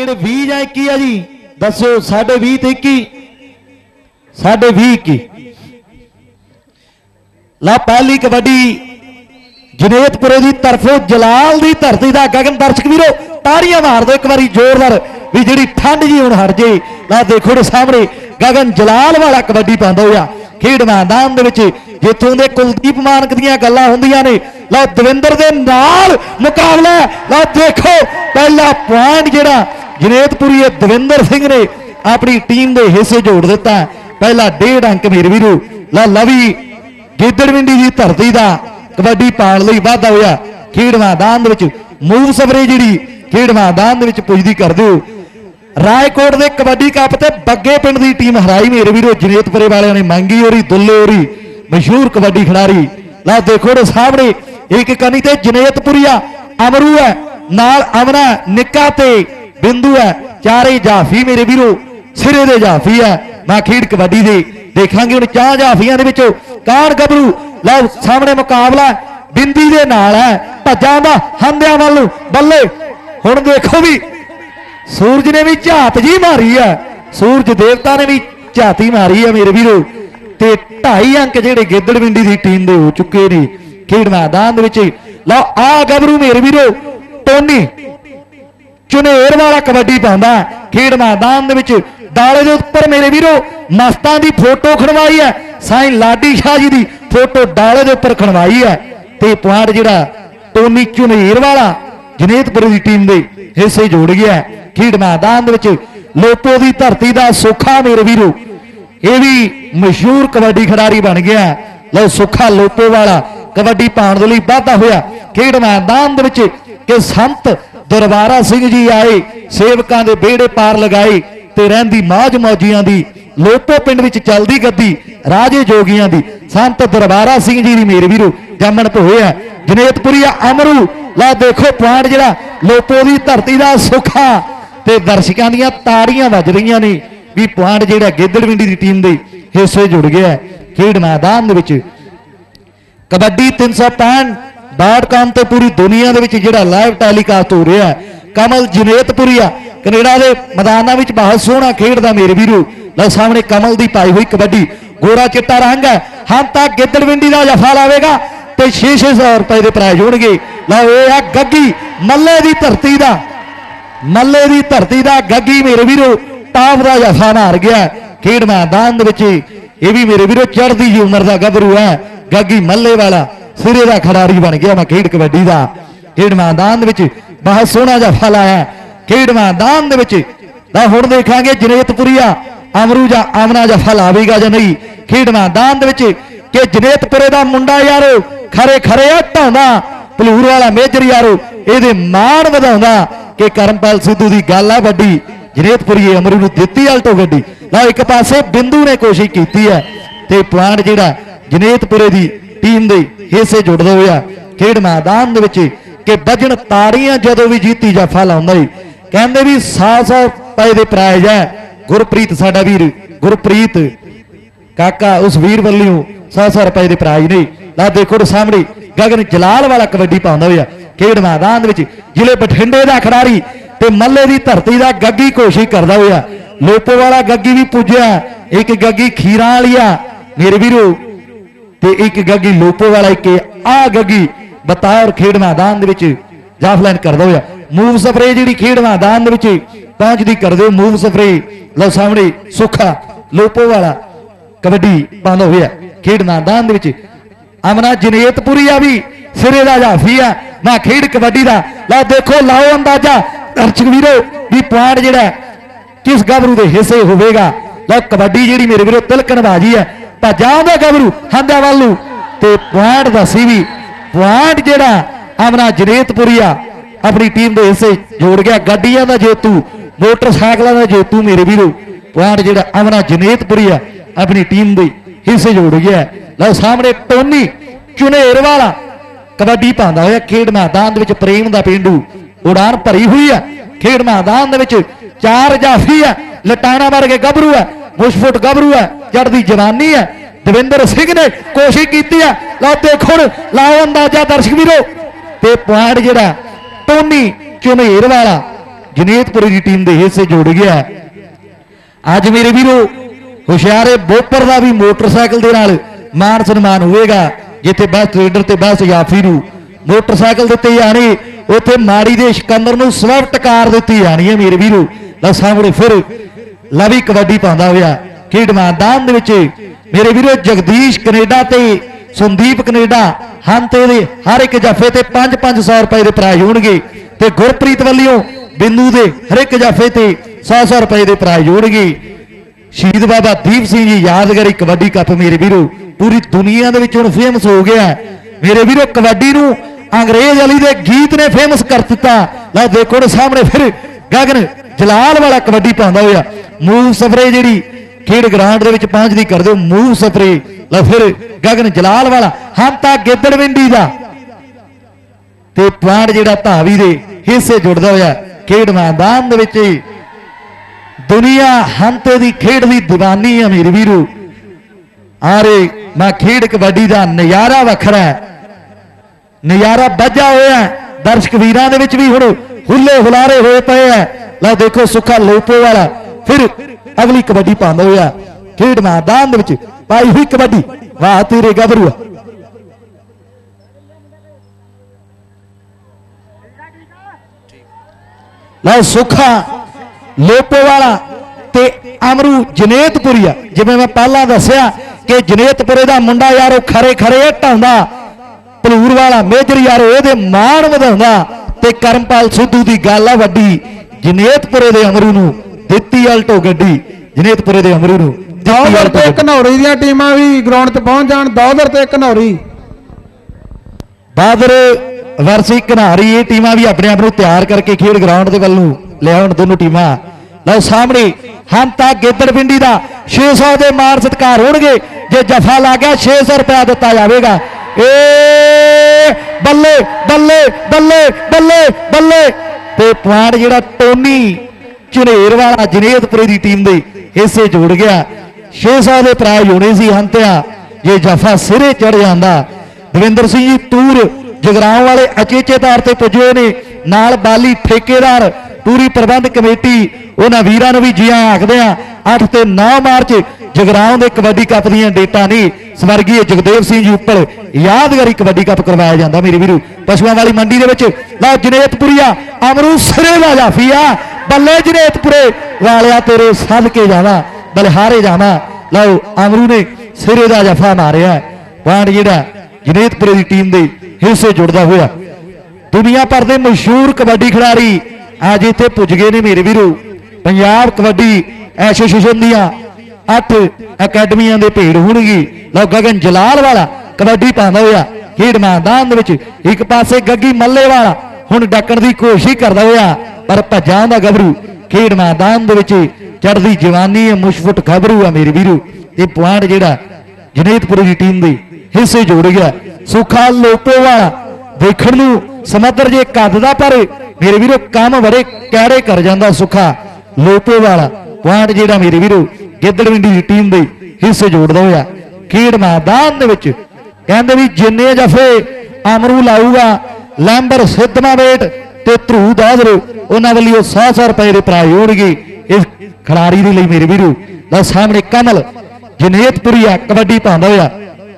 Point 20 ਜਾਂ 21 ਆ ਜੀ ਦੱਸੋ ਸਾਡੇ 20 ਤੇ 21 20 21 ਲਾ ਪਹਿਲੀ ਕਬੱਡੀ ਜਨੇਤਪੁਰੇ ਦੀ ਤਰਫੋਂ ਜਲਾਲ ਦੀ ਧਰਤੀ ਦਾ ਗਗਨ ਦਰਸ਼ਕ ਵੀਰੋ, ਤਾੜੀਆਂ ਮਾਰ ਦਿਓ ਇੱਕ ਵਾਰੀ ਜ਼ੋਰਦਾਰ ਵੀ ਜਿਹੜੀ ਠੰਡ ਜੀ ਹੁਣ ਹਟ ਜੇ। ਲਾ ਦੇਖੋ ਦੇ ਸਾਹਮਣੇ, ਗਗਨ ਜਲਾਲ ਵਾਲਾ ਕਬੱਡੀ ਪਾਉਂਦਾ ਹੋਇਆ। ਖੇਡ ਮੈਦਾਨ ਦੇ ਵਿੱਚ ਜਿੱਥੋਂ ਦੇ ਕੁਲਦੀਪ ਮਾਨਕ ਦੀਆਂ ਗੱਲਾਂ ਹੁੰਦੀਆਂ ਨੇ ਲਓ ਦਵਿੰਦਰ ਦੇ ਨਾਲ ਮੁਕਾਬਲਾ। ਲਓ ਦੇਖੋ, ਪਹਿਲਾ ਪੁਆਇੰਟ ਜਿਹੜਾ ਜਨੇਤਪੁਰੀ ਇਹ ਦਵਿੰਦਰ ਸਿੰਘ ਨੇ ਆਪਣੀ ਟੀਮ ਦੇ ਹਿੱਸੇ ਜੋੜ ਦਿੱਤਾ। ਹੈ। ਪਹਿਲਾ ਡੇਢ ਅੰਕ ਮੇਰੇ ਵੀਰੋ ਲਾ ਲਵੀ ਗਿੱਦੜਵਿੰਡੀ ਦੀ ਧਰਤੀ ਦਾ ਕਬੱਡੀ ਪਾਉਣ ਲਈ ਵਾਧਾ ਹੋਇਆ। ਖੇਡ ਮੈਦਾਨ ਦੇ ਵਿੱਚ ਮੂਵ ਸਬਰੇ ਜਿਹੜੀ ਖੇਡ ਮੈਦਾਨ ਦੇ ਵਿੱਚ ਪੁੱਜਦੀ ਕਰ ਦਿਓ ਰਾਏਕੋਟ ਦੇ ਕਬੱਡੀ ਕੱਪ ਤੇ ਬੱਗੇ ਪਿੰਡ ਦੀ ਟੀਮ ਹਰਾਈ। ਮੇਰੇ ਵੀਰੋ, ਜਨੇਤਪੁਰੇ ਵਾਲਿਆਂ ਨੇ ਮੰਗੀ ਹੋਰੀ, ਦੁੱਲੇ ਹੋਰੀ, ਮਸ਼ਹੂਰ ਕਬੱਡੀ ਖਿਡਾਰੀ। ਲਾ ਦੇਖੋ ਦੇ ਸਾਹਮਣੇ, ਇੱਕ ਕਨੀ ਤੇ ਜਨੇਤਪੁਰੀਆ ਅਮਰੂ ਹੈ, ਨਾਲ ਅਮਨਾ ਨਿੱਕਾ ਤੇ ਬਿੰਦੂ ਹੈ। ਚਾਰੇ ਜਾਫੀ ਮੇਰੇ ਵੀਰੋ, ਸਿਰੇ ਦੇ ਜਾਫੀ ਹੈ। ਨਾ ਖੇਡ ਕਬੱਡੀ ਦੇ ਦੇਖਾਂਗੇ ਹੁਣ ਚਾਹ ਜਾਫੀਆਂ ਦੇ ਵਿੱਚੋਂ ਕਾਣ ਗੱਭਰੂ? ਲਓ, ਸਾਹਮਣੇ ਮੁਕਾਬਲਾ ਬਿੰਦੀ ਦੇ ਨਾਲ ਹੈ। ਭੱਜਾਂ ਦਾ ਹੰਦਿਆਂ ਵੱਲ ਨੂੰ ਬੱਲੇ। ਹੁਣ ਦੇਖੋ ਵੀ ਸੂਰਜ ਨੇ ਵੀ ਝਾਤ ਜੀ ਮਾਰੀ ਹੈ। ਸੂਰਜ ਦੇਵਤਾ ਨੇ ਵੀ ਝਾਤੀ ਮਾਰੀ ਹੈ ਮੇਰੇ ਵੀਰੋ। ਤੇ 2.5 ਅੰਕ ਜਿਹੜੇ ਗਿੱਦੜ ਗਿੱਦੜਵਿੰਡੀ ਦੀ ਟੀਮ ਦੇ ਹੋ ਚੁੱਕੇ ਨੇ ਖੇਡ ਮੈਦਾਨ ਦੇ ਵਿੱਚ। ਲਓ, ਆ ਗੱਭਰੂ ਮੇਰੇ ਵੀਰੋ, ਟੋਨੀ। ਚੁਨੇਰ ਵਾਲਾ ਕਬੱਡੀ ਪਾਉਂਦਾ ਹੈ। ਖੇਡ ਮੈਦਾਨ ਦੇ ਵਿੱਚ ਦਾਲੇ ਦੇ ਉੱਪਰ ਮੇਰੇ ਵੀਰੋ, ਮਸਤਾਂ ਦੀ ਫੋਟੋ ਖੜਵਾਈ ਹੈ ਸਾਈਂ ਲਾਡੀ ਸ਼ਾਹ ਜੀ ਦੀ ਫੋਟੋ ਦਾਲੇ ਦੇ ਉੱਪਰ ਖੜਵਾਈ ਹੈ ਤੇ ਪੁਆਇੰਟ ਜਿਹੜਾ ਟੋਨੀ ਚੁਨੇਰ ਵਾਲਾ ਜਨੇਤਪੁਰ ਦੀ ਟੀਮ ਦੇ ਹਿੱਸੇ ਜੋੜ ਗਿਆ ਖੇਡ ਮੈਦਾਨ ਦੇ ਵਿੱਚ ਲੋਪੋ ਦੀ ਧਰਤੀ ਦਾ ਸੁੱਖਾ ਮੇਰੇ ਵੀਰੋ, ਇਹ ਵੀ ਮਸ਼ਹੂਰ ਕਬੱਡੀ ਖਿਡਾਰੀ ਬਣ ਗਿਆ ਹੈ। ਲਓ, ਸੁੱਖਾ ਲੋਪੋ ਵਾਲਾ ਕਬੱਡੀ ਪਾਉਣ ਦੇ ਲਈ ਵਾਧਾ ਹੋਇਆ ਖੇਡ ਮੈਦਾਨ ਦੇ ਵਿੱਚ ਕਿ ਸੰਤ ਦਰਬਾਰਾ ਸਿੰਘ ਜੀ ਆਏ, ਸੇਵਕਾਂ ਦੇ ਵਿਹੜੇ ਪਾਰ ਲਗਾਏ ਤੇ ਰਹਿੰਦੀ ਮਾਝ ਮੌਜੀਆਂ ਦੀ ਲੋਪੋ ਪਿੰਡ ਵਿੱਚ ਚੱਲਦੀ ਗੱਦੀ, ਰਾਜੇ ਜੋਗੀਆਂ ਦੀ। ਸੰਤ ਦਰਬਾਰਾ ਸਿੰਘ ਜੀ ਦੀ ਮੇਰੇ ਵੀਰੋ, ਜਾਮਣ ਹੋਇਆ ਜਨੇਤਪੁਰੀਆ ਅਮਰੂ, ਲਾ ਦੇਖੋ ਪੁਆਇੰਟ ਜਿਹੜਾ ਲੋਪੋ ਦੀ ਧਰਤੀ ਦਾ ਸੁਖਾ ਤੇ ਦਰਸ਼ਕਾਂ ਦੀਆਂ ਤਾੜੀਆਂ ਵੱਜ ਰਹੀਆਂ ਨੇ ਵੀ ਪੁਆਇੰਟ ਜਿਹੜਾ ਗਿੱਦੜਵਿੰਡੀ ਦੀ ਟੀਮ ਦੇ ਹਿੱਸੇ ਜੁੜ ਗਿਆ ਖੇਡ ਮੈਦਾਨ ਦੇ ਵਿੱਚ ਕਬੱਡੀ 365.com ਤੇ ਪੂਰੀ ਦੁਨੀਆ ਦੇ ਵਿੱਚ ਜਿਹੜਾ ਲਾਈਵ ਟੈਲੀਕਾਸਟ ਹੋ ਰਿਹਾ ਹੈ, ਕਮਲ ਜਨੇਤਪੁਰੀਆ ਕੈਨੇਡਾ ਦੇ ਮੈਦਾਨਾਂ ਵਿੱਚ ਬਹੁਤ ਸੋਹਣਾ ਖੇਡਦਾ ਮੇਰੇ ਵੀਰੋ। ਲਓ ਸਾਹਮਣੇ ਕਮਲ ਦੀ ਪਾਈ ਹੋਈ ਕਬੱਡੀ। ਗੋਰਾ ਚਿੱਟਾ ਰੰਗ ਹੈ। ਹਾਂ ਤਾਂ ਗਿੱਦੜਵਿੰਡੀ ਦਾ ਜਫਾ ਲਾਵੇਗਾ ਤੇ 6-600 ਰੁਪਏ ਦੇ ਪ੍ਰਾਈਜ਼ ਹੋਣਗੇ। ਲਓ ਇਹ ਆ ਗੱਗੀ। ਮੱਲੇ ਦੀ ਧਰਤੀ ਦਾ। ਮੱਲੇ ਦੀ ਧਰਤੀ ਦਾ ਗੱਗੀ ਮੇਰੇ ਵੀਰੋ। ਟਾਪ ਦਾ ਜਫਾ ਮਾਰ ਗਿਆ ਖੇਡ ਮੈਦਾਨ ਦੇ ਵਿੱਚ ਇਹ ਵੀ ਮੇਰੇ ਵੀਰੋ ਚੜ੍ਹਦੀ ਜੀ ਉਮਰ ਦਾ ਗੱਭਰੂ ਹੈ। ਗੱਗੀ ਮੱਲੇ ਵਾਲਾ। ਸਿਰੇ ਦਾ ਖਿਡਾਰੀ ਬਣ ਗਿਆ ਮੈਂ ਖੇਡ ਕਬੱਡੀ ਦਾ। ਖੇਡ ਮੈਦਾਨ ਦੇ ਵਿੱਚ ਬਹੁਤ ਸੋਹਣਾ ਜਿਹਾ ਫਲ ਆਇਆ। ਖੇਡ ਮੈਦਾਨ ਦੇ ਵਿੱਚ ਤਾਂ ਹੁਣ ਦੇਖਾਂਗੇ ਜਨੇਤਪੁਰੀਆ ਅਮਰੂ ਜਾਂ ਆਮਨਾ ਜਫਾ ਲਾਵੇਗਾ ਜਾਂ ਨਹੀਂ। ਖੇਡ ਮੈਦਾਨ ਦੇ ਵਿੱਚ ਕਿ ਜਨੇਤਪੁਰੇ ਦਾ ਮੁੰਡਾ ਯਾਰੋ ਖਰੇ ਖਰੇ ਆ ਢਾਉਂਦਾ ਭਲੂਰ ਵਾਲਾ ਮੇਜਰ ਯਾਰੋ ਇਹਦੇ ਮਾਣ ਵਧਾਉਂਦਾ ਕਿ ਕਰਮਪਾਲ ਸਿੱਧੂ ਦੀ ਗੱਲ ਆ ਵੱਡੀ। ਜਨੇਤਪੁਰੀਏ ਅਮਰੂ ਨੂੰ ਦਿੱਤੀ ਆਲਟੋ ਗੱਡੀ ਲਓ ਇੱਕ ਪਾਸੇ ਬਿੰਦੂ ਨੇ ਕੋਸ਼ਿਸ਼ ਕੀਤੀ ਹੈ ਤੇ ਪੁਆਇੰਟ ਜਿਹੜਾ ਜਨੇਤਪੁਰੇ ਦੀ ਟੀਮ ਦੇ ਹਿੱਸੇ ਜੁੜਦਾ ਹੋਇਆ ਖੇਡ ਮੈਦਾਨ ਦੇ ਵਿੱਚ ਕਿ ਵੱਜਣ ਤਾੜੀਆਂ ਜਦੋਂ ਵੀ ਜੀਤੀ ਜਫਾ ਲਾਉਂਦਾ ਈ ਕਹਿੰਦੇ ਵੀ 100-100 ਰੁਪਏ ਦੇ ਪ੍ਰਾਈਜ਼ ਹੈ ਗੁਰਪ੍ਰੀਤ, ਸਾਡਾ ਵੀਰ ਗੁਰਪ੍ਰੀਤ। ਕਾਕਾ, ਉਸ ਵੀਰ ਵੱਲੋਂ 100-100 ਰੁਪਏ ਦੇ ਪ੍ਰਾਈਜ਼ ਨੇ। ਲਾ ਦੇਖੋ ਸਾਹਮਣੇ ਗਗਨ ਜਲਾਲ ਵਾਲਾ ਕਬੱਡੀ ਪਾਉਂਦਾ ਹੋਇਆ। ਖੇਡ ਮੈਦਾਨ ਦੇ ਵਿੱਚ ਜ਼ਿਲ੍ਹੇ ਬਠਿੰਡੇ ਦਾ ਖਿਡਾਰੀ ਤੇ ਮੱਲੇ ਦੀ ਧਰਤੀ ਦਾ ਗੱਗੀ ਕੋਸ਼ਿਸ਼ ਕਰਦਾ ਹੋਇਆ। ਲੋਪੋ ਵਾਲਾ ਗੱਗੀ ਵੀ ਪੁੱਜਿਆ। ਇੱਕ ਗੱਗੀ ਖੀਰਾਂ ਵਾਲੀਆ ਮੇਰੇ ਵੀਰੋ ਤੇ ਇੱਕ ਗੱਗੀ ਲੋਪੋ ਵਾਲਾ ਇੱਕ ਆ ਗੱਗੀ ਬਤੌਰ ਖੇਡ ਮੈਦਾਨ ਦੇ ਵਿੱਚ ਜਾਫਲਾਈਨ ਕਰਦਾ ਹੋਇਆ। ਮੂਵ ਸਪਰੇ ਜਿਹੜੀ ਖੇਡ ਮੈਦਾਨ ਦੇ ਵਿੱਚ ਪਹੁੰਚਦੀ ਕਰ ਦਿਓ ਮੂਵ ਸਪਰੇ ਲਓ ਸਾਹਮਣੇ ਸੁੱਖਾ ਲੋਪੋ ਵਾਲਾ ਕਬੱਡੀ ਪਾਉਂਦਾ ਹੋਇਆ ਖੇਡ ਮੈਦਾਨ ਦੇ ਵਿੱਚ। ਅਮਨਾ ਜਨੇਤਪੁਰੀ ਆ ਵੀ, ਸਿਰੇ ਦਾ ਜਾਫੀ ਆ। ਮੈਂ ਖੇਡ ਕਬੱਡੀ ਦਾ। ਲਓ ਦੇਖੋ, ਲਾਓ ਅੰਦਾਜ਼ਾ। ਦਰਸ਼ਕ ਵੀਰੋ, ਵੀ ਪੁਆਇੰਟ ਜਿਹੜਾ ਕਿਸ ਗੱਭਰੂ ਦੇ ਹਿੱਸੇ ਹੋਵੇਗਾ? ਲਓ ਕਬੱਡੀ ਜਿਹੜੀ ਮੇਰੇ ਵੀਰੋ ਤਿਲਕਣ ਬਾਜੀ ਹੈ ਭੱਜਾਂ ਦਾ ਗੱਭਰੂ ਹੰਦਿਆਂ ਵੱਲ ਨੂੰ। ਤੇ ਪੁਆਇੰਟ ਦੱਸੀ ਵੀ, ਪੁਆਇੰਟ ਜਿਹੜਾ ਅਮਨਾ ਜਨੇਤਪੁਰੀਆ ਆਪਣੀ ਟੀਮ ਦੇ ਹਿੱਸੇ ਜੋੜ ਗਿਆ। ਗੱਡੀਆਂ ਦਾ ਜੇਤੂ, ਮੋਟਰਸਾਈਕਲਾਂ ਦਾ ਜੇਤੂ ਮੇਰੇ ਵੀਰੋ, ਪੁਆਇੰਟ ਜਿਹੜਾ ਅਮਨਾ ਜਨੇਤਪੁਰੀਆ ਆਪਣੀ ਟੀਮ ਦੇ ਹਿੱਸੇ ਜੋੜ ਗਿਆ। ਲਓ ਸਾਹਮਣੇ ਟੋਨੀ ਚੁਨੇਰ ਵਾਲਾ ਕਬੱਡੀ ਪਾਉਂਦਾ ਹੋਇਆ। ਖੇਡ ਮੈਦਾਨ ਦੇ ਵਿੱਚ ਪ੍ਰੇਮ ਦਾ ਪਿੰਡੂ ਉਡਾਨ ਭਰੀ ਹੋਈ ਹੈ ਖੇਡ ਮੈਦਾਨ ਦੇ ਵਿੱਚ ਚਾਰ ਜਾਫੀ ਹੈ ਲਟਾਣਾ ਵਰਗੇ ਗੱਭਰੂ ਹੈ ਮੁਸ਼ਫੁੱਟ ਗੱਭਰੂ ਹੈ ਜੜਦੀ ਜਵਾਨੀ ਹੈ। ਦਵਿੰਦਰ ਸਿੰਘ ਨੇ ਕੋਸ਼ਿਸ਼ ਕੀਤੀ ਹੈ। ਲਓ ਦੇਖੋ ਲਾਓ ਅੰਦਾਜ਼ਾ ਦਰਸ਼ਕ ਵੀਰੋ। ਤੇ ਪੁਆਇੰਟ ਜਿਹੜਾ ਟੋਨੀ ਝੁਮੇਰ ਵਾਲਾ, ਜਨੇਤਪੁਰ ਦੀ ਟੀਮ ਦੇ ਹਿੱਸੇ ਜੁੜ ਗਿਆ ਅੱਜ ਮੇਰੇ ਵੀਰੋ, ਹੁਸ਼ਿਆਰੇ ਬੋਪਰ ਦਾ ਵੀ ਮੋਟਰਸਾਈਕਲ ਦੇ ਨਾਲ ਮਾਨ ਸਨਮਾਨ ਹੋਵੇਗਾ, ਜਿੱਥੇ ਬਸ ਰੇਡਰ ਤੇ ਬਸ ਯਾਫੀ ਨੂੰ ਮੋਟਰਸਾਈਕਲ ਦਿੱਤੇ ਜਾਣੇ। ਉੱਥੇ ਮਾੜੀ ਦੇ ਸਿਕੰਦਰ ਨੂੰ ਸਵਿਫਟ ਕਾਰ ਦਿੱਤੀ ਜਾਣੀ ਹੈ ਮੇਰੇ ਵੀਰੋ। ਦਾ ਸਾਹਮਣੇ ਫਿਰ ਲਵੀ ਕਬੱਡੀ ਪਾਉਂਦਾ ਹੋਇਆ। ਖੇਡ ਮੈਦਾਨ ਦੇ ਵਿੱਚ ਮੇਰੇ ਵੀਰੋ ਜਗਦੀਸ਼ ਕੈਨੇਡਾ ਤੇ ਸੰਦੀਪ ਕੈਨੇਡਾ, ਹਨ ਤੇ ਹਰ ਇੱਕ ਜੱਫੇ ਤੇ 5-500 ਰੁਪਏ ਦੇ ਪ੍ਰਾਈਜ਼ ਹੋਣਗੇ। ਤੇ ਗੁਰਪ੍ਰੀਤ ਵੱਲਿਓ ਬਿੰਦੂ ਦੇ ਹਰ ਇੱਕ ਜੱਫੇ ਤੇ 100-100 ਰੁਪਏ ਦੇ ਪ੍ਰਾਈਜ਼ ਹੋਣਗੇ। ਸ਼ਹੀਦ ਬਾਬਾ ਦੀਪ ਸਿੰਘ ਜੀ, ਯਾਦਗਾਰੀ ਕਬੱਡੀ ਕੱਪ ਮੇਰੇ ਵੀਰੋ, ਪੂਰੀ ਦੁਨੀਆ ਦੇ ਵਿੱਚ ਹੁਣ ਫੇਮਸ ਹੋ ਗਿਆ ਮੇਰੇ ਵੀਰੋ, ਕਬੱਡੀ ਨੂੰ ਅੰਗਰੇਜ਼ ਅਲੀ ਦੇ ਗੀਤ ਨੇ ਫੇਮਸ ਕਰ ਦਿੱਤਾ। ਲਓ ਦੇਖੋ ਸਾਹਮਣੇ ਫਿਰ ਗਗਨ, ਜਲਾਲ ਵਾਲਾ ਕਬੱਡੀ ਪਾਉਂਦਾ ਹੋਇਆ। ਮੂਵ ਸਫਰੇ ਜਿਹੜੀ ਖੇਡ ਗਰਾਊਂਡ ਦੇ ਵਿੱਚ ਪਹੁੰਚਦੀ ਕਰ ਦਿਓ ਮੂਵ ਸਫਰੇ ਲਓ ਫਿਰ, ਗਗਨ, ਜਲਾਲ ਵਾਲਾ ਹੰਤਾ ਗਿੱਦੜਵਿੰਡੀ ਦਾ। ਤੇ ਪੁਆਇੰਟ ਜਿਹੜਾ ਧਾਵੀ ਦੇ ਹਿੱਸੇ ਜੁੜਦਾ ਹੋਇਆ, ਖੇਡ ਮੈਦਾਨ ਦੇ ਵਿੱਚ ਦੁਨੀਆ ਹੰਤੇ ਦੀ ਖੇਡ ਦੀ دیਵਾਨੀ ਹੈ ਮੇਰੇ ਵੀਰੋ। ਆਰੇ, ਮੈਂ ਖੇਡ ਕਬੱਡੀ ਦਾ ਨਜ਼ਾਰਾ ਵੱਖਰਾ ਹੈ। ਨਜ਼ਾਰਾ ਵੱਜਾ ਹੋਇਆ ਦਰਸ਼ਕ ਵੀਰਾਂ ਦੇ ਵਿੱਚ ਵੀ ਹੁਣ ਹੁੱਲੇ ਹੁਲਾਰੇ ਹੋਏ ਪਏ ਐ ਲਓ ਦੇਖੋ ਸੁੱਖਾ ਲੋਪੋ ਵਾਲਾ। ਫਿਰ ਅਗਲੀ ਕਬੱਡੀ ਪਾਉਂਦਾ ਹੋਇਆ। ਖੇਡ ਮੈਦਾਨ ਦੇ ਵਿੱਚ ਪਾਈ ਹੋਈ ਕਬੱਡੀ। ਵਾਹ, ਤੇਰੇ ਗੱਭਰੂ ਲਓ ਸੁੱਖਾ ਲੋਪੋ ਵਾਲਾ ਤੇ ਅਮਰੂ ਜਨੇਤਪੁਰੀਆ ਜਿਵੇਂ ਮੈਂ ਪਹਿਲਾਂ ਦੱਸਿਆ ਕਿ ਜਨੇਤਪੁਰੇ ਦਾ ਮੁੰਡਾ ਯਾਰ ਉਹ ਖਰੇ ਖਰੇ ਢਾਉਂਦਾ ਭਲੂਰ ਵਾਲਾ ਮੇਜਰ ਯਾਰ ਉਹਦੇ ਮਾਣ ਵਧਾਉਂਦਾ। ਤੇ ਕਰਮਪਾਲ ਸਿੱਧੂ ਦੀ ਗੱਲ ਆ ਵੱਡੀ। ਜਨੇਤਪੁਰੇ ਦੇ ਅਮਰੂ ਨੂੰ ਦਿੱਤੀ ਅਲਟੋ ਗੱਡੀ। ਜਨੇਤਪੁਰੇ ਦੇ ਅਮਰੂ ਨੂੰ ਦੌਦਰ ਤੇ। ਘਨੌਰੀ ਦੀਆਂ ਟੀਮਾਂ ਵੀ ਗਰਾਊਂਡ 'ਤੇ ਪਹੁੰਚ ਜਾਣ ਦੌਦਰ ਤੇ ਘਨੌਰੀ। ਬਾਦਰ ਵਰਸੀ ਘਨਾਰੀ ਇਹ ਟੀਮਾਂ ਵੀ ਆਪਣੇ ਆਪ ਨੂੰ ਤਿਆਰ ਕਰਕੇ ਖੇਡ ਗਰਾਊਂਡ ਦੇ ਵੱਲ ਨੂੰ ਲਿਆਉਣ ਦੋਨੋਂ ਟੀਮਾਂ। ਲਓ ਸਾਹਮਣੇ ਹੰਤਾ ਗਿੱਦੜਪਿੰਡੀ ਦਾ 600 ਦੇ ਮਾਰ ਸਤਕਾਰ ਹੋਣਗੇ। ਜੇ ਜਫਾ ਲੱਗ ਗਿਆ 600 ਰੁਪਇਆ ਦਿੱਤਾ ਜਾਵੇਗਾ। ਏ ਬੱਲੇ ਬੱਲੇ ਬੱਲੇ ਬੱਲੇ ਬੱਲੇ। ਤੇ ਪੁਆਇੰਟ ਜਿਹੜਾ ਟੋਨੀ ਝਨੇਰ ਵਾਲਾ ਜਨੇਤਪੁਰੇ ਦੀ ਟੀਮ ਦੇ ਹਿੱਸੇ ਜੋੜ ਗਿਆ। 600 ਦੇ ਪ੍ਰਾਈਜ਼ ਹੋਣੇ ਸੀ ਹੰਤਿਆ ਜੇ ਜਫਾ ਸਿਰੇ ਚੜ ਜਾਂਦਾ। ਦਵਿੰਦਰ ਸਿੰਘ ਜੀ ਤੂਰ ਜਗਰਾਉਂ ਵਾਲੇ ਅਚੇਚੇ ਤੌਰ ਤੇ ਪੁੱਜੇ ਨੇ। ਨਾਲ ਬਾਲੀ ਠੇਕੇਦਾਰ, ਪੂਰੀ ਪ੍ਰਬੰਧ ਕਮੇਟੀ, ਉਹਨਾਂ ਵੀਰਾਂ ਨੂੰ ਵੀ ਜੀ ਆਖਦੇ ਆ 8 ਤੇ 9 ਮਾਰਚ ਜਗਰਾਉਂ ਦੇ ਕਬੱਡੀ ਕੱਪ ਦੀਆਂ ਡੇਟਾਂ ਨਹੀਂ। ਸਵਰਗੀ ਜਗਦੇਵ ਸਿੰਘ ਜੀ ਉੱਪਰ ਯਾਦਗਾਰੀ ਕਬੱਡੀ ਕੱਪ ਕਰਵਾਇਆ ਜਾਂਦਾ ਮੇਰੇ ਵੀਰੋ। ਪਸ਼ੂਆਂ ਵਾਲੀ ਮੰਡੀ ਦੇ ਵਿੱਚ ਲਓ ਜਨੇਤਪੁਰੀਆ, ਅਮਰੂ ਸਿਰੇ ਦਾ ਜਾਫੀਆ ਬੱਲੇ ਜਨੇਤਪੁਰੇ ਵਾਲਿਆ ਤੇਰੇ ਸਦਕੇ ਜਾਵਾਂ, ਬਲਿਹਾਰੇ ਜਾਵਾਂ। ਲਓ ਅਮਰੂ ਨੇ ਸਿਰੇ ਦਾ ਜਫਾ ਮਾਰਿਆ। ਪੁਆਇੰਟ ਜਿਹੜਾ ਜਨੇਤਪੁਰੇ ਦੀ ਟੀਮ ਦੇ ਹਿੱਸੇ ਜੁੜਦਾ ਹੋਇਆ। ਦੁਨੀਆ ਭਰ ਦੇ ਮਸ਼ਹੂਰ ਕਬੱਡੀ ਖਿਡਾਰੀ ਅੱਜ ਇੱਥੇ ਪੁੱਜ ਗਏ ਨੇ ਮੇਰੇ ਵੀਰੋ। ਪੰਜਾਬ ਕਬੱਡੀ ਐਸੋਸੀਏਸ਼ਨ ਦੀਆਂ ਅੱਠ ਅਕੈਡਮੀਆਂ ਦੇ ਭੇੜ ਹੋਣਗੀ। ਲਓ ਗਗਨ ਜਲਾਲ ਵਾਲਾ ਕਬੱਡੀ ਪਾਉਂਦਾ ਹੋਇਆ, ਖੇਡ ਮੈਦਾਨ ਦੇ ਵਿੱਚ ਇੱਕ ਪਾਸੇ ਗੱਗੀ ਮੱਲੇ ਵਾਲਾ, ਹੁਣ ਡੱਕਣ ਦੀ ਕੋਸ਼ਿਸ਼ ਕਰਦਾ ਹੋਇਆ, ਪਰ ਭੱਜਾਂ ਦਾ ਗੱਭਰੂ, ਖੇਡ ਮੈਦਾਨ ਦੇ ਵਿੱਚ ਚੜਦੀ ਜਵਾਨੀ ਹੈ, ਮੁਸ਼ਫਟ ਗੱਭਰੂ ਆ ਮੇਰੇ ਵੀਰੋ। ਇਹ ਪੁਆਇੰਟ ਜਿਹੜਾ ਜਨੇਤਪੁਰ ਦੀ ਟੀਮ ਦੇ ਹਿੱਸੇ ਜੋੜ ਗਿਆ। ਸੁਖਾ ਲੋਪੋ ਵਾਲਾ, ਦੇਖਣ ਨੂੰ ਸਮੱਦਰ ਜੇ ਕੱਦ ਦਾ, ਪਰ ਮੇਰੇ ਵੀਰੋ, ਕੰਮ ਬੜੇ ਕੈੜੇ ਕਰ ਜਾਂਦਾ ਸੁਖਾ ਲੋਪੋ ਵਾਲਾ। ਪੁਆਇੰਟ ਜਿਹੜਾ ਮੇਰੇ ਵੀਰੋ ਗਿੱਦੜਵਿੰਡੀ ਦੀ ਟੀਮ ਦੇ ਹਿੱਸੇ ਜੋੜਦਾ ਹੋਇਆ। ਖੇਡ ਮੈਦਾਨ ਦੇ ਵਿੱਚ ਕਹਿੰਦੇ ਵੀ ਜਿੰਨੇ ਜਫੇ ਅਮਰੂ ਲਾਊਗਾ, ਲੈਂਬਰ ਸਿੱਧਮਾ ਵੇਟ ਤੇ ਧਰੂ ਦਾਦਰ, ਉਹਨਾਂ ਦੇ ਲਈ ਵੱਲੋਂ 100 ਰੁਪਏ ਦੇ ਪ੍ਰਾਈਜ਼ ਹੋਣਗੇ। ਇਸ ਖਿਡਾਰੀ ਦੇ ਲਈ ਮੇਰੇ ਵੀਰੋ ਦਾ ਸਾਹਮਣੇ ਕਮਲ, ਜਨੇਤਪੁਰੀ ਆ, ਕਬੱਡੀ ਪਾਉਂਦਾ ਹੋਇਆ।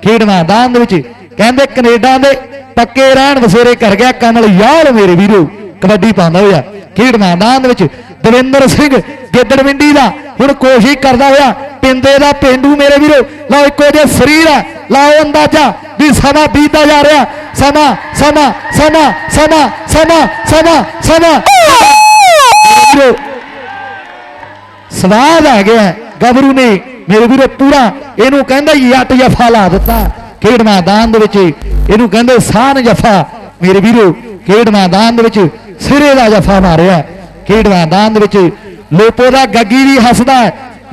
ਖੇਡ ਮੈਦਾਨ ਦੇ ਵਿੱਚ ਕਹਿੰਦੇ ਕੈਨੇਡਾ ਦੇ ਪੱਕੇ ਰਹਿਣ ਵਸੇਰੇ ਕਰ ਗਿਆ ਕਮਲ ਯਾਰ ਮੇਰੇ ਵੀਰੋ, ਕਬੱਡੀ ਪਾਉਂਦਾ ਹੋਇਆ। ਖੇਡ ਮੈਦਾਨ ਦੇ ਵਿੱਚ ਦਵਿੰਦਰ ਸਿੰਘ ਗਿੱਦੜਵਿੰਡੀ ਦਾ ਹੁਣ ਕੋਸ਼ਿਸ਼ ਕਰਦਾ ਹੋਇਆ, ਪਿੰਦੇ ਦਾ ਪਿੰਡੂ ਮੇਰੇ ਵੀਰੋ, ਲਓ ਇੱਕੋ ਜਿਹਾ ਸਰੀਰ ਹੈ ਲਾਓ ਅੰਦਾਜ਼ਾ ਵੀ ਸਮਾਂ ਬੀਤਦਾ ਜਾ ਰਿਹਾ। ਸਮਾਂ ਸਮਾਂ ਸਮਾਂ ਸਮਾਂ ਸਮਾਂ ਸਮਾਂ ਸਮਾਂ। ਵੀਰੋ, ਸਵਾਦ ਆ ਗਿਆ। ਗਬਰੂ ਨੇ ਮੇਰੇ ਵੀਰੋ ਪੂਰਾ ਇਹਨੂੰ ਕਹਿੰਦਾ ਯੱਟ ਜਫਾ ਲਾ ਦਿੱਤਾ ਖੇਡ ਮੈਦਾਨ ਦੇ ਵਿੱਚ। ਇਹਨੂੰ ਕਹਿੰਦੇ ਸਾਨ ਜਫਾ। ਮੇਰੇ ਵੀਰੋ, ਖੇਡ ਮੈਦਾਨ ਦੇ ਵਿੱਚ ਸਿਰੇ ਦਾ ਜਫਾ ਮਾਰਿਆ। ਖੇਡ ਮੈਦਾਨ ਦੇ ਵਿੱਚ ਲੋਪੋ ਦਾ ਗੱਗੀ ਵੀ ਹੱਸਦਾ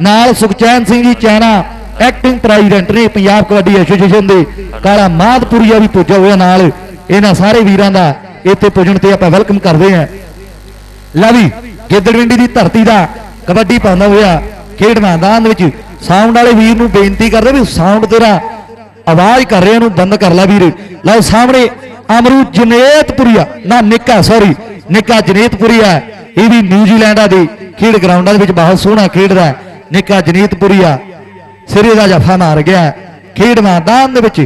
ਨਾਲ ਸੁਖਚੈਨ ਸਿੰਘ ਜੀ ਚੈਣਾ ਐਕਟਿੰਗ ਪ੍ਰੈਜ਼ੀਡੈਂਟ ਨੇ ਪੰਜਾਬ ਕਬੱਡੀ ਐਸੋਸੀਏਸ਼ਨ ਦੇ। ਕਾਲਾ ਮਾਦਪੁਰੀਆ ਵੀ ਪੁੱਜਿਆ ਹੋਇਆ ਨਾਲ। ਇਹਨਾਂ ਸਾਰੇ ਵੀਰਾਂ ਦਾ ਇੱਥੇ ਪੁੱਜਣ ਤੇ ਆਪਾਂ ਵੈਲਕਮ ਕਰਦੇ ਹਾਂ। ਲਵੀ ਗਿੱਦੜਵਿੰਡੀ ਦੀ ਧਰਤੀ ਦਾ ਕਬੱਡੀ ਪਾਉਂਦਾ ਹੋਇਆ ਖੇਡ ਮੈਦਾਨ ਦੇ ਵਿੱਚ ਸਾਊਂਡ ਵਾਲੇ ਵੀਰ ਨੂੰ ਬੇਨਤੀ ਕਰਦੇ ਵੀ ਸਾਊਂਡ ਤੇਰਾ ਆਵਾਜ਼ ਕਰ ਰਿਹਾ ਨੂੰ ਬੰਦ ਕਰ ਲੈ ਵੀਰ। ਲਓ ਸਾਹਮਣੇ ਅਮਰੂ ਜਨੇਤਪੁਰੀਆ। ਨਾ, ਨਿੱਕਾ ਸੌਰੀ ਨਿੱਕਾ ਜਨੇਤਪੁਰੀਆ। ਇਹ ਵੀ ਨਿਊਜ਼ੀਲੈਂਡ ਦੀ। ਖੇਡ ਗਰਾਊਂਡਾਂ ਦੇ ਵਿੱਚ ਬਹੁਤ ਸੋਹਣਾ ਖੇਡਦਾ ਹੈ। ਨਿੱਕਾ ਜਨੀਤਪੁਰੀਆ ਸਿਰੇ ਦਾ ਜਫਾ ਮਾਰ ਗਿਆ ਖੇਡ ਮੈਦਾਨ ਦੇ ਵਿੱਚ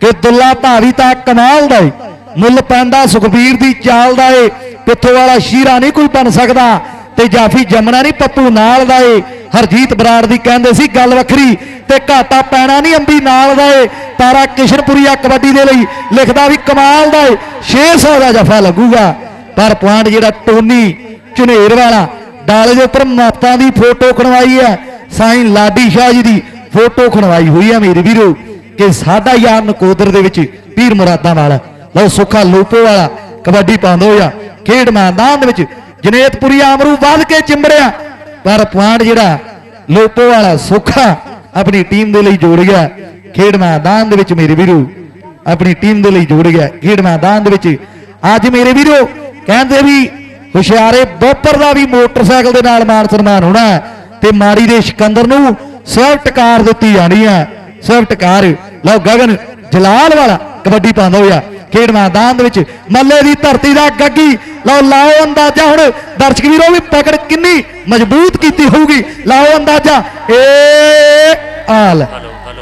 ਕਿ ਦੁੱਲਾ ਭਾਵੀ ਤਾਂ ਕਮਾਲ ਦਾ ਏ। ਮੁੱਲ ਪੈਂਦਾ ਸੁਖਬੀਰ ਦੀ ਚਾਲ ਦਾ ਏ। ਪਿੱਥੋਂ ਵਾਲਾ ਸ਼ੀਰਾ ਨਹੀਂ ਕੋਈ ਬਣ ਸਕਦਾ ਤੇ ਜਾਫੀ ਜਮਣਾ ਨਹੀਂ ਪੱਪੂ ਨਾਲ ਦਾ ਏ। ਹਰਜੀਤ ਬਰਾੜ ਦੀ ਕਹਿੰਦੇ ਸੀ ਗੱਲ ਵੱਖਰੀ ਤੇ ਘਾਟਾ ਪੈਣਾ ਨਹੀਂ ਅੰਬੀ ਨਾਲ ਦਾ ਏ। ਤਾਰਾ ਕਿਸ਼ਨਪੁਰੀਆ ਕਬੱਡੀ ਦੇ ਲਈ ਲਿਖਦਾ ਵੀ ਕਮਾਲ ਦਾ ਏ। 600 ਦਾ ਜਫਾ ਲੱਗੂਗਾ। ਪਰ ਪੁਆਇੰਟ ਜਿਹੜਾ ਟੋਨੀ ਝੁਨੇਰ ਵਾਲਾ ਡਾਲੇ ਦੇ ਉੱਪਰ ਮਾਤਾ ਦੀ ਫੋਟੋ ਖਣਵਾਈ ਹੈ। ਸਾਈਂ ਲਾਡੀ ਸ਼ਾਹ ਜੀ ਦੀ ਫੋਟੋ ਖਣਵਾਈ ਹੋਈ ਹੈ ਮੇਰੇ ਵੀਰੋ, ਕਿ ਸਾਡਾ ਯਾਰ ਨਕੋਦਰ ਦੇ ਵਿੱਚ ਪੀਰ ਮੁਰਾਦਾਂ ਵਾਲਾ, ਲਓ ਸੁੱਖਾ ਲੋਪੋ ਵਾਲਾ ਕਬੱਡੀ ਪਾਉਂਦਾ ਹੋਇਆ, ਖੇਡ ਮੈਦਾਨ ਦੇ ਵਿੱਚ ਜਨੇਤਪੁਰੀ ਆਮਰੂ ਵੱਧ ਕੇ ਚਿੰਬੜਿਆ, ਪਰ ਪੁਆਇੰਟ ਜਿਹੜਾ ਲੋਪੋ ਵਾਲਾ ਸੁੱਖਾ ਆਪਣੀ ਟੀਮ ਦੇ ਲਈ ਜੋੜ ਗਿਆ। ਖੇਡ ਮੈਦਾਨ ਦੇ ਵਿੱਚ ਮੇਰੇ ਵੀਰੋ, ਆਪਣੀ ਟੀਮ ਦੇ ਲਈ ਜੋੜ ਗਿਆ। ਖੇਡ ਮੈਦਾਨ ਦੇ ਵਿੱਚ ਅੱਜ ਮੇਰੇ ਵੀਰੋ, ਕਹਿੰਦੇ ਵੀ ਹੁਸ਼ਿਆਰੇ ਬੋਪਰ ਦਾ ਵੀ ਮੋਟਰਸਾਈਕਲ ਦੇ ਨਾਲ ਮਾਨ ਸਨਮਾਨ ਹੋਣਾ ਤੇ ਮਾੜੀ ਦੇ ਸਿਕੰਦਰ ਨੂੰ ਸਵਿਫਟ ਕਾਰ ਦਿੱਤੀ ਜਾਣੀ ਹੈ। ਸਵਿਫਟ ਕਾਰ ਲਓ ਗਗਨ ਜਲਾਲ ਵਾਲਾ ਕਬੱਡੀ ਪਾਉਂਦਾ ਹੋਇਆ। ਖੇਡ ਮੈਦਾਨ ਦੇ ਵਿੱਚ ਮੱਲੇ ਦੀ ਧਰਤੀ ਦਾ ਗੱਗੀ। ਲਓ ਲਾਓ ਅੰਦਾਜ਼ਾ ਹੁਣ। ਦਰਸ਼ਕ ਵੀਰੋ ਵੀ ਪਕੜ ਕਿੰਨੀ ਮਜ਼ਬੂਤ ਕੀਤੀ ਹੋਊਗੀ। ਲਾਓ ਅੰਦਾਜ਼ਾ। ਏ ਆਲ।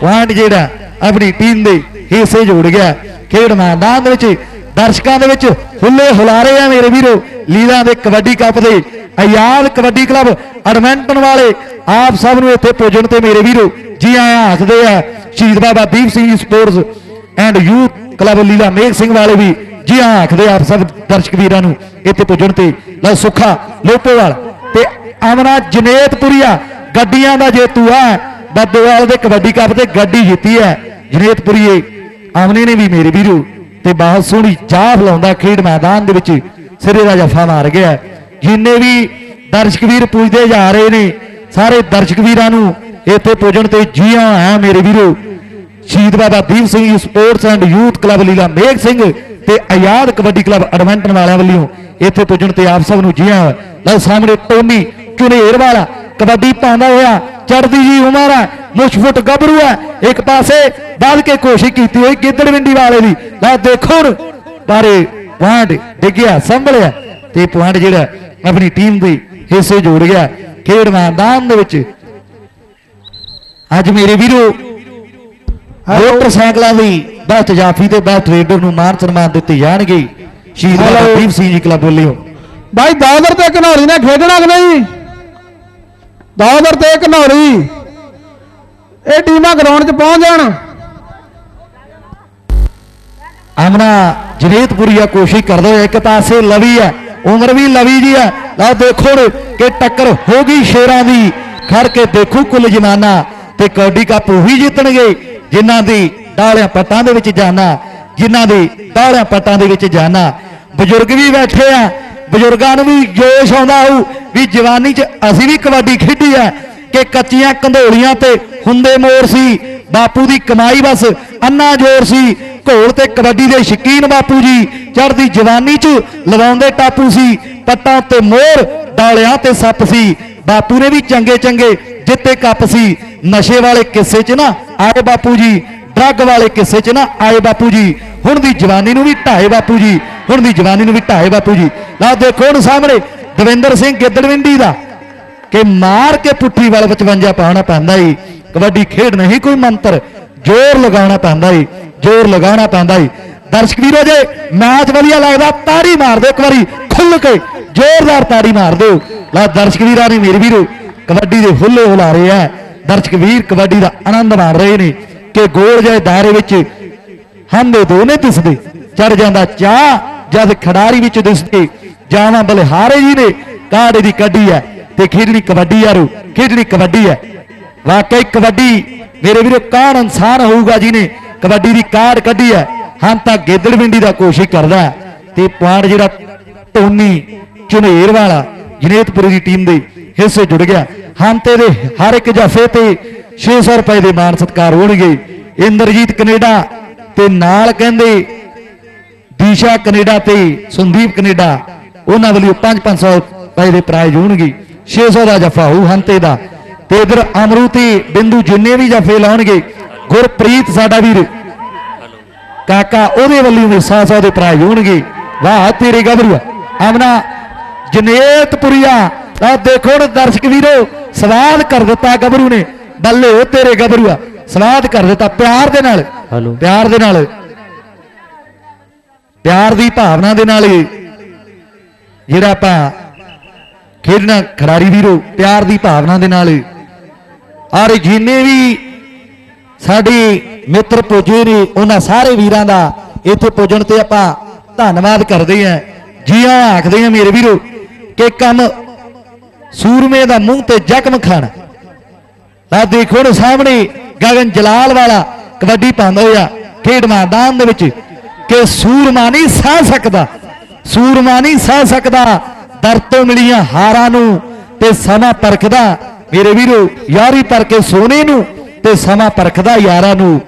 ਪੁਆਇੰਟ ਜਿਹੜਾ ਆਪਣੀ ਟੀਮ ਦੇ ਹਿੱਸੇ ਜੋੜ ਗਿਆ। ਖੇਡ ਮੈਦਾਨ ਦੇ ਵਿੱਚ ਦਰਸ਼ਕਾਂ ਦੇ ਵਿੱਚ ਹੁੱਲੇ ਹੁਲਾਰੇ ਆ ਮੇਰੇ ਵੀਰੋ ਲੀਲਾ ਦੇ ਕਬੱਡੀ ਕੱਪ ਦੇ। ਆਯਾਦ ਕਬੱਡੀ ਕਲੱਬ ਐਡਮਿੰਟਨ ਵਾਲੇ ਆਪ ਸਭ ਨੂੰ ਇੱਥੇ ਪੁੱਜਣ ਤੇ ਮੇਰੇ ਵੀਰੋ, ਜੀ ਆਇਆਂ ਆਖਦੇ ਆ। Shaheed Baba Deep Singh sports and youth club Leela Megh Singh ਵਾਲੇ ਵੀ ਜੀ ਆਇਆਂ ਆਖਦੇ ਆਪ ਸਭ ਦਰਸ਼ਕ ਵੀਰਾਂ ਨੂੰ ਇੱਥੇ ਪੁੱਜਣ ਤੇ। ਲਓ ਸੁੱਖਾ ਲੋਪੇਵਾਲ ਤੇ ਅਮਨਾ ਜਨੇਤਪੁਰੀਆ ਗੱਡੀਆਂ ਦਾ ਜੇਤੂ ਆ ਬੱਦੋਵਾਲ ਦੇ ਕਬੱਡੀ ਕੱਪ ਤੇ ਗੱਡੀ ਜਿੱਤੀ ਹੈ। ਜਨੇਤਪੁਰੀਏ, ਆਮਨੇ ਨੇ ਵੀ ਮੇਰੇ ਵੀਰੋ। ਤੇ ਬਹੁਤ ਸੋਹਣੀ ਚਾਹ ਲਾਉਂਦਾ ਖੇਡ ਮੈਦਾਨ ਦੇ ਵਿੱਚ। ਸਿਰੇ ਦਾ ਜਫਾ ਮਾਰ ਗਿਆ। ਜਿੰਨੇ ਵੀ ਦਰਸ਼ਕ ਵੀਰ ਪੁੱਜਦੇ ਜਾ ਰਹੇ ਨੇ, ਸਾਰੇ ਦਰਸ਼ਕ ਵੀਰਾਂ ਨੂੰ ਇੱਥੇ ਪੁੱਜਣ ਤੇ ਜੀ ਆਇਆਂ ਮੇਰੇ ਵੀਰੋ। Shaheed Baba Deep Singh sports and youth club Leela Megh Singh ਤੇ ਆਜ਼ਾਦ ਕਬੱਡੀ ਕਲੱਬ ਐਡਮਿੰਟਨ ਵਾਲਿਆਂ ਵੱਲੋਂ ਇੱਥੇ ਪੁੱਜਣ ਤੇ ਆਪ ਸਭ ਨੂੰ ਜੀ ਆਇਆਂ ਲਓ ਸਾਹਮਣੇ ਟੋਨੀ ਚੁਨੇਰ ਵਾਲਾ। ਕਬੱਡੀ ਪਾਉਂਦਾ ਹੋਇਆ ਚੜਦੀ ਜੀ ਉਮਰ ਹੈ ਮੁਸ਼ਫੁੱਟ ਗੱਭਰੂ ਹੈ ਇੱਕ ਪਾਸੇ ਵੱਧ ਕੇ ਕੋਸ਼ਿਸ਼ ਕੀਤੀ ਹੋਈ ਗਿੱਦੜਵਿੰਡੀ ਵਾਲੇ ਦੀ। ਲੈ ਦੇਖੋ ਬਾਰੇ ਪੁਆਇੰਟ ਡਿੱਗਿਆ ਸੰਭਲਿਆ ਤੇ ਪੁਆਇੰਟ ਜਿਹੜਾ ਆਪਣੀ ਟੀਮ ਦੇ ਹਿੱਸੇ ਜੋੜ ਗਿਆ ਖੇਡ ਮੈਦਾਨ ਦੇ ਵਿੱਚ। ਅੱਜ ਮੇਰੇ ਵੀਰੋ ਮੋਟਰਸਾਈਕਲਾਂ ਦੀ ਬੈਸਟ ਜਾਫੀ ਤੇ ਬੈਸਟ ਰੇਡਰ ਨੂੰ ਮਾਨ ਸਨਮਾਨ ਦਿੱਤੇ ਜਾਣਗੇ। ਸ਼ਹੀਦ। ਦੀਪ ਸਿੰਘ ਜੀ ਕਲੱਬ ਵੱਲੋਂ। ਬਾਈ ਦਾਦਰ ਤੇ ਘਨੌਰੀ ਨੇ ਖੇਡਣਾ ਕਿ ਨਹੀਂ? ਦਾਦਰ ਤੇ ਘਨੌਰੀ ਇਹ ਟੀਮਾਂ ਗਰਾਊਂਡ 'ਚ ਪਹੁੰਚ ਜਾਣ। ਆਮਨਾ ਜਨੇਤਪੁਰੀਆ ਕੋਸ਼ਿਸ਼ ਕਰਦਾ ਇੱਕ ਪਾਸੇ ਲਵੀ ਹੈ ਉਮਰ ਵੀ ਲਵੀ ਜੀ ਹੈ ਲਓ ਦੇਖੋ ਕਿ ਟੱਕਰ ਹੋ ਗਈ ਸ਼ੇਰਾਂ ਦੀ। ਖੜ ਕੇ ਦੇਖੋ ਕੁੱਲ ਜਨਾਨਾ ਤੇ ਕਬੱਡੀ ਕੱਪ ਉਹੀ ਜਿੱਤਣਗੇ ਜਿਨ੍ਹਾਂ ਦੀ ਡਾਲਿਆਂ ਪੱਟਾਂ ਦੇ ਵਿੱਚ ਜਾਣਾ ਜਿਨ੍ਹਾਂ ਦੀ ਡਾਲਿਆਂ ਪੱਟਾਂ ਦੇ ਵਿੱਚ ਜਾਣਾ ਬਜ਼ੁਰਗ ਵੀ ਬੈਠੇ ਆ, ਬਜ਼ੁਰਗਾਂ ਨੂੰ ਵੀ ਜੋਸ਼ ਆਉਂਦਾ ਹੋਊ ਵੀ ਜਵਾਨੀ 'ਚ ਅਸੀਂ ਵੀ ਕਬੱਡੀ ਖੇਡੀ ਆ ਕਿ ਕੱਚੀਆਂ ਕੰਧੋਲੀਆਂ ਤੇ ਹੁੰਦੇ ਮੋਰ ਸੀ, ਬਾਪੂ ਦੀ ਕਮਾਈ ਬਸ ਅੰਨਾ ਜੋਰ ਸੀ। ਘੋਲ ਤੇ ਕਬੱਡੀ ਦੇ ਸ਼ਕੀਨ ਬਾਪੂ ਜੀ, ਚੜ੍ਹਦੀ ਜਵਾਨੀ 'ਚ ਲਵਾਉਂਦੇ ਟਾਪੂ ਸੀ। ਪੱਟਾਂ ਤੇ ਮੋਰ, ਡਾਲਿਆਂ ਤੇ ਸੱਪ ਸੀ। ਬਾਪੂ ਨੇ ਵੀ ਚੰਗੇ ਚੰਗੇ ਜਿੱਤੇ ਕੱਪ ਸੀ। ਨਸ਼ੇ ਵਾਲੇ ਕਿੱਸੇ 'ਚ ਨਾ ਆਏ ਬਾਪੂ ਜੀ, ਡਰੱਗ ਵਾਲੇ ਕਿੱਸੇ 'ਚ ਨਾ ਆਏ ਬਾਪੂ ਜੀ। ਹੁਣ ਦੀ ਜਵਾਨੀ ਨੂੰ ਵੀ ਢਾਏ ਬਾਪੂ ਜੀ, ਹੁਣ ਦੀ ਜਵਾਨੀ ਨੂੰ ਵੀ ਢਾਏ ਬਾਪੂ ਜੀ। ਲਓ ਦੇਖੋ ਹੁਣ ਸਾਹਮਣੇ ਦਵਿੰਦਰ ਸਿੰਘ ਗਿੱਦੜਵਿੰਡੀ ਦਾ ਕਿ ਮਾਰ ਕੇ ਪੁੱਠੀ ਵੱਲ 55 ਪਾਉਣਾ ਪੈਂਦਾ ਈ। ਕਬੱਡੀ ਖੇਡ ਨਹੀਂ ਕੋਈ ਮੰਤਰ, ਜ਼ੋਰ ਲਗਾਉਣਾ ਪੈਂਦਾ ਈ, ਜ਼ੋਰ ਲਗਾਉਣਾ ਪੈਂਦਾ ਈ। ਦਰਸ਼ਕ ਵੀਰੋ ਜੇ ਮੈਚ ਵਧੀਆ ਲੱਗਦਾ, ਤਾੜੀ ਮਾਰ ਦਿਓ ਇੱਕ ਵਾਰੀ ਖੁੱਲ ਕੇ ਜ਼ੋਰਦਾਰ ਤਾੜੀ ਮਾਰ ਦਿਓ। ਲਾ ਦਰਸ਼ਕ ਵੀਰਾਂ ਨੇ ਮੇਰੇ ਵੀਰੋ, ਕਬੱਡੀ ਦੇ ਹੁੱਲੇ ਹੁਲਾ ਰਹੇ ਆ। ਦਰਸ਼ਕ ਵੀਰ ਕਬੱਡੀ ਦਾ ਆਨੰਦ ਮਾਣ ਰਹੇ ਨੇ ਕਿ ਗੋਲ ਜਿਹੇ ਦਾਇਰੇ ਵਿੱਚ ਹੰਦੇ ਦੋਨੇ ਦਿਸਦੇ ਚੜ ਜਾਂਦਾ ਚਾਹ ਜਦ ਖਿਡਾਰੀ ਵਿੱਚ ਦਿਸਦੇ ਜਾਵਾਂ ਬਲਿਹਾਰੇ ਜੀ ਨੇ ਕਾੜੇ ਦੀ ਕੱਢੀ ਹੈ ਤੇ ਖੇਡਣੀ ਕਬੱਡੀ ਯਾਰੋ, ਖੇਡਣੀ ਕਬੱਡੀ ਹੈ। ਵਾਕਈ ਕਬੱਡੀ ਮੇਰੇ ਵੀਰੋ ਕੌਣ ਇਨਸਾਨ ਹੋਊਗਾ ਜਿਹਨੇ ਕਬੱਡੀ ਦੀ ਕਾਢ ਕੱਢੀ ਹੈ। ਹਾਂ ਤਾਂ ਗੇਦੜਵਿੰਡੀ ਦਾ ਕੋਸ਼ਿਸ਼ ਕਰਦਾ ਹੈ ਤੇ ਪੁਆਇੰਟ ਜਿਹੜਾ ਟੋਨੀ ਝੁਨੇਰ ਵਾਲਾ, ਜਨੇਤਪੁਰੀ ਦੀ ਟੀਮ ਦੇ ਹਿੱਸੇ ਜੁੜ ਗਿਆ। ਹੰਤੇ ਦੇ ਹਰ ਇੱਕ ਜਫੇ ਤੇ 600 ਰੁਪਏ ਦੇ ਮਾਨ ਸਤਕਾਰ ਹੋਣਗੇ। ਇੰਦਰਜੀਤ ਕੈਨੇਡਾ ਤੇ ਨਾਲ ਕਹਿੰਦੇ ਦੀਸ਼ਾ ਕੈਨੇਡਾ ਤੇ ਸੰਦੀਪ ਕੈਨੇਡਾ ਉਹਨਾਂ ਵੱਲੋਂ 5-500 ਰੁਪਏ ਦੇ ਪ੍ਰਾਈਜ਼ ਹੋਣਗੇ। 600 ਦਾ ਜਫਾ ਹੋਊ ਹੰਤੇ ਦਾ। ਤੇ ਇਧਰ ਅਮਰੂ ਤੇ ਬਿੰਦੂ ਜਿੰਨੇ ਵੀ ਜਫੇ ਲਾਉਣਗੇ ਗੁਰਪ੍ਰੀਤ ਸਾਡਾ ਵੀਰ। ਕਾਕਾ ਉਹਦੇ ਵੱਲੋਂ ਵੀ 100 ਦੇ ਪ੍ਰਾਈਜ਼ ਹੋਣਗੇ। ਵਾਹ ਤੇਰੇ ਗੱਭਰੂ ਆਮਨਾ ਜਨੇਤਪੁਰੀਆ। ਆ ਦੇਖੋ ਦਰਸ਼ਕ ਵੀਰੋ ਸਵਾਦ ਕਰ ਦਿੱਤਾ ਗੱਭਰੂ ਨੇ। ਬੱਲੇ ਉਹ ਤੇਰੇ ਗੱਭਰੂਆ ਸਵਾਦ ਕਰ ਦਿੱਤਾ ਪਿਆਰ ਦੇ ਨਾਲ। ਪਿਆਰ ਦੇ ਨਾਲ। ਪਿਆਰ ਦੀ ਭਾਵਨਾ ਦੇ ਨਾਲ ਹੀ ਜਿਹੜਾ ਆਪਾਂ ਖੇਡਣਾ, ਖਿਡਾਰੀ ਵੀਰੋ, ਪਿਆਰ ਦੀ ਭਾਵਨਾ ਦੇ ਨਾਲ। ਔਰ ਜਿੰਨੇ ਵੀ ਸਾਡੇ ਮਿੱਤਰ ਪੁੱਜੇ ਨੇ, ਉਹਨਾਂ ਸਾਰੇ ਵੀਰਾਂ ਦਾ ਇੱਥੇ ਪੁੱਜਣ ਤੇ ਆਪਾਂ ਧੰਨਵਾਦ ਕਰਦੇ ਆਂ ਜੀ ਆਇਆਂ ਆਖਦੇ ਆਂ ਮੇਰੇ ਵੀਰੋ ਕਿ ਕੰਮ ਸੂਰਮੇ ਦਾ ਮੂੰਹ ਤੇ ਜ਼ਖਮ ਖਾਣਾ। ਆ ਦੇਖੋ ਨਾ ਸਾਹਮਣੇ ਗਗਨ ਜਲਾਲ ਵਾਲਾ ਕਬੱਡੀ ਪਾਉਂਦਾ ਹੋਇਆ ਖੇਡ ਮੈਦਾਨ ਦੇ ਵਿੱਚ ਕਿ ਸੂਰਮਾ ਨਹੀਂ ਸਹਿ ਸਕਦਾ। ਸੂਰਮਾ ਨਹੀਂ ਸਹਿ ਸਕਦਾ। ਦਰ ਤੋਂ ਮਿਲੀਆਂ ਹਾਰਾਂ ਨੂੰ ਤੇ ਸਮਾਂ ਪਰਖਦਾ। ਮੇਰੇ ਵੀਰੋ, ਯਾਰੀ ਪਰਕੇ ਸੋਨੇ ਨੂੰ ਤੇ ਸਮਾਂ ਪਰਖਦਾ ਯਾਰਾਂ ਨੂੰ।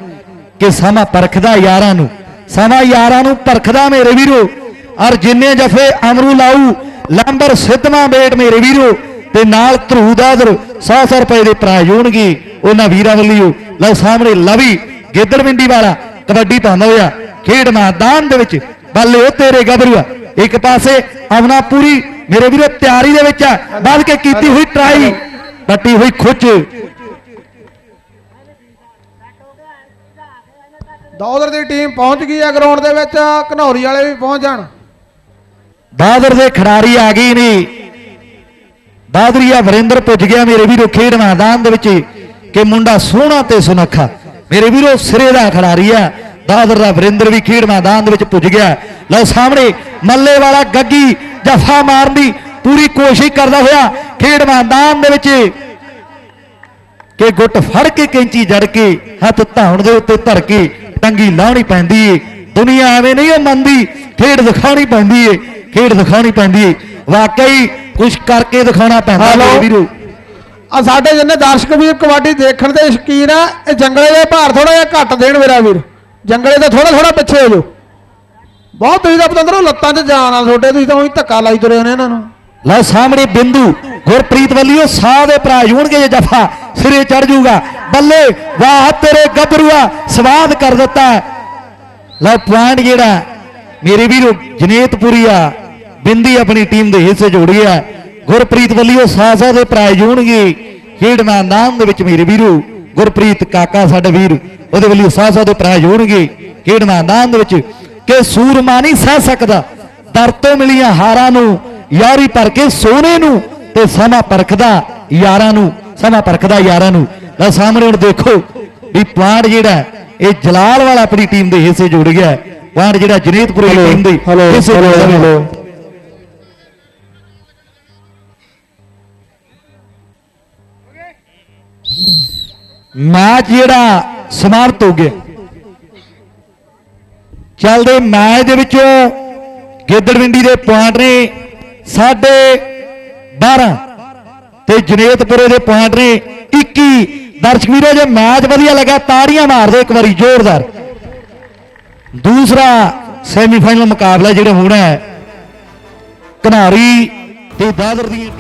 ਕਿ ਸਮਾਂ ਪਰਖਦਾ ਯਾਰਾਂ ਨੂੰ। ਸਮਾਂ ਯਾਰਾਂ ਨੂੰ ਪਰਖਦਾ ਮੇਰੇ ਵੀਰੋ। ਔਰ ਜਿੰਨੇ ਜਫੇ ਅਮਰੂ ਲਾਊ, ਲੰਬਰ ਸਿੱਧਵਾਂ ਬੇਟ ਮੇਰੇ ਵੀਰੋ। ਤੇ ਨਾਲ ਧਰੂ ਦਾਦਰ 100 ਰੁਪਏ ਦੇ ਪ੍ਰਾਈਜ਼ ਹੋਣਗੇ ਉਹਨਾਂ ਵੀਰਾਂ ਵੱਲੋਂ। ਲਓ ਸਾਹਮਣੇ ਲਵੀ ਗਿੱਦੜਵਿੰਡੀ ਵਾਲਾ ਕਬੱਡੀ ਪਾਉਂਦਾ ਹੋਇਆ ਖੇਡ ਮੈਦਾਨ ਦੇ ਵਿੱਚ। ਬੱਲੇ ਉਹ ਤੇਰੇ ਗੱਭਰੂਆ। ਇੱਕ ਪਾਸੇ ਆਵਨਾ ਪੂਰੀ ਮੇਰੇ ਵੀਰੋ ਤਿਆਰੀ ਦੇ ਵਿੱਚ ਆ। ਵੱਧ ਕੇ ਕੀਤੀ ਹੋਈ ਟਰਾਈ ਪੱਟੀ ਹੋਈ ਖੁੱਚ ਦੌਦਰ ਦੀ ਟੀਮ ਪਹੁੰਚ ਗਈ ਹੈ ਗਰਾਊਂਡ ਦੇ ਵਿੱਚ ਘਨੌਰੀ ਵਾਲੇ ਵੀ ਪਹੁੰਚ ਜਾਣ। ਬਾਦਰ ਦੇ ਖਿਡਾਰੀ ਆ ਗਏ ਨੇ। ਬਾਦਰੀਆ ਵਰਿੰਦਰ ਪੁੱਜ ਗਿਆ ਮੇਰੇ ਵੀਰੋ ਖੇਡ ਮੈਦਾਨ ਦੇ ਵਿੱਚ ਕਿ ਮੁੰਡਾ ਸੋਹਣਾ ਤੇ ਸੁਨੱਖਾ। ਮੇਰੇ ਵੀਰੋ ਸਿਰੇ ਦਾ ਖਿਡਾਰੀ ਆ। ਬਾਦਰ ਦਾ ਵਰਿੰਦਰ ਵੀ ਖੇਡ ਮੈਦਾਨ ਦੇ ਵਿੱਚ ਪੁੱਜ ਗਿਆ। ਲਓ ਸਾਹਮਣੇ ਮੱਲੇ ਵਾਲਾ ਗੱਗੀ ਜਫਾ ਮਾਰਨ ਦੀ ਪੂਰੀ ਕੋਸ਼ਿਸ਼ ਕਰਦਾ ਹੋਇਆ ਖੇਡ ਮੈਦਾਨ ਦੇ ਵਿੱਚ। ਕਿ ਗੁੱਟ ਫੜ ਕੇ ਕੈਂਚੀ ਜੜ ਕੇ ਹੱਥ ਧਾਉਣ ਦੇ ਉੱਤੇ ਧਰ ਕੇ ਟੰਗੀ ਲਾਉਣੀ ਪੈਂਦੀ ਏ। ਦੁਨੀਆ ਐਵੇਂ ਨਹੀਂ ਉਹ ਮੰਨਦੀ ਖੇਡ ਦਿਖਾਉਣੀ ਪੈਂਦੀ ਏ ਖੇਡ ਦਿਖਾਉਣੀ ਪੈਂਦੀ ਏ। ਵਾਕਈ ਕੁਝ ਕਰਕੇ ਦਿਖਾਉਣਾ ਪੈਂਦਾ ਵੀਰੋ। ਆ ਸਾਡੇ ਜਿੰਨੇ ਦਰਸ਼ਕ ਵੀਰ ਕਬੱਡੀ ਦੇਖਣ ਦੇ ਸ਼ਕੀਨ ਆ ਇਹ ਜੰਗਲੇ ਦੇ ਭਾਰ ਥੋੜਾ ਜਿਹਾ ਘੱਟ ਦੇਣ ਮੇਰਾ ਵੀਰ। ਜੰਗਲੇ ਤੋਂ ਥੋੜਾ ਥੋੜਾ ਪਿੱਛੇ ਹੋ ਜਾਓ। ਬਹੁਤ ਤੁਸੀਂ ਤਾਂ ਪਤੰਦਰੋਂ ਲੱਤਾਂ 'ਚ ਜਾਨ ਆ ਤੁਹਾਡੇ, ਤੁਸੀਂ ਤਾਂ ਉਹੀ ਧੱਕਾ ਲਾਈ ਤੁਰੇ ਨੇ ਇਹਨਾਂ ਨੂੰ। ਲਓ ਸਾਹਮਣੇ ਬਿੰਦੂ, ਗੁਰਪ੍ਰੀਤ ਵੱਲੀਓ ਸਾਹ ਦੇ ਭਰਾ ਜੂਣਗੇ ਜੇ ਜਫਾ ਸਿਰੇ ਚੜ ਜੂਗਾ ਬੱਲੇ, ਵਾਹ, ਤੇਰੇ ਗੱਭਰੂਆ ਸਵਾਦ ਕਰ ਦਿੱਤਾ ਲਓ ਪੁਆਇੰਟ ਜਿਹੜਾ ਮੇਰੇ ਵੀਰੋ, ਜਨੇਤਪੁਰੀ ਆ, ਬਿੰਦੀ ਆਪਣੀ ਟੀਮ ਦੇ ਹਿੱਸੇ ਜੋੜੀ ਗਿਆ ਗੁਰਪ੍ਰੀਤ ਵੱਲੀਓ ਸਾਹ ਸਾਹ ਦੇ ਭਰਾ ਜੂਣਗੇ ਖੇਡਣਾ ਨਾਮ ਦੇ ਵਿੱਚ ਮੇਰੇ ਵੀਰੋ ਗੁਰਪ੍ਰੀਤ ਕਾਕਾ ਸਾਡੇ ਵੀਰ ਉਹਦੇ ਵੱਲੋਂ ਸਾਹ ਸਾਹ ਦੇ ਪ੍ਰਾਈਜ਼ ਹੋਣਗੇ ਖੇਡ ਮੈਦਾਨ ਦੇ ਵਿੱਚ ਕਿ ਸੂਰਮਾ ਨਹੀਂ ਸਹਿ ਸਕਦਾ। ਦਰ ਤੋਂ ਮਿਲੀਆਂ ਹਾਰਾਂ ਨੂੰ ਯਾਰੀ ਭਰ ਕੇ ਸੋਨੇ ਨੂੰ ਤੇ ਸਮਾਂ ਪਰਖਦਾ ਯਾਰਾਂ ਨੂੰ ਸਮਾਂ ਪਰਖਦਾ ਯਾਰਾਂ ਨੂੰ। ਲਓ ਸਾਹਮਣੇ ਹੁਣ ਦੇਖੋ ਵੀ ਪੁਆਇੰਟ ਜਿਹੜਾ ਇਹ ਜਲਾਲ ਵਾਲਾ ਆਪਣੀ ਟੀਮ ਦੇ ਹਿੱਸੇ ਜੁੜ ਗਿਆ ਪੁਆਇੰਟ ਜਿਹੜਾ ਜਨੇਤਪੁਰ ਦੀ ਟੀਮ ਦੇ ਹਿੱਸੇ ਜੁੜ ਗਿਆ ਮੈਚ ਜਿਹੜਾ ਸਮਾਪਤ ਹੋ ਗਿਆ। ਚੱਲਦੇ ਮੈਚ ਦੇ ਵਿੱਚੋਂ ਗਿੱਦੜਵਿੰਡੀ ਦੇ ਪੁਆਇੰਟ ਨੇ ਸਾਢੇ 12 ਤੇ ਜਨੇਤਪੁਰੇ ਦੇ ਪੁਆਇੰਟ ਨੇ 21 ਦਰਸ਼ਕ ਵੀਰੋ, ਜੇ ਮੈਚ ਵਧੀਆ ਲੱਗਾ, ਤਾੜੀਆਂ ਮਾਰ ਦਿਓ ਇੱਕ ਵਾਰੀ ਜ਼ੋਰਦਾਰ। ਦੂਸਰਾ ਸੈਮੀਫਾਈਨਲ ਮੁਕਾਬਲਾ ਜਿਹੜਾ ਹੋਣਾ ਹੈ ਘਨਾਰੀ ਤੇ ਦਾਦਰ ਦੀਆਂ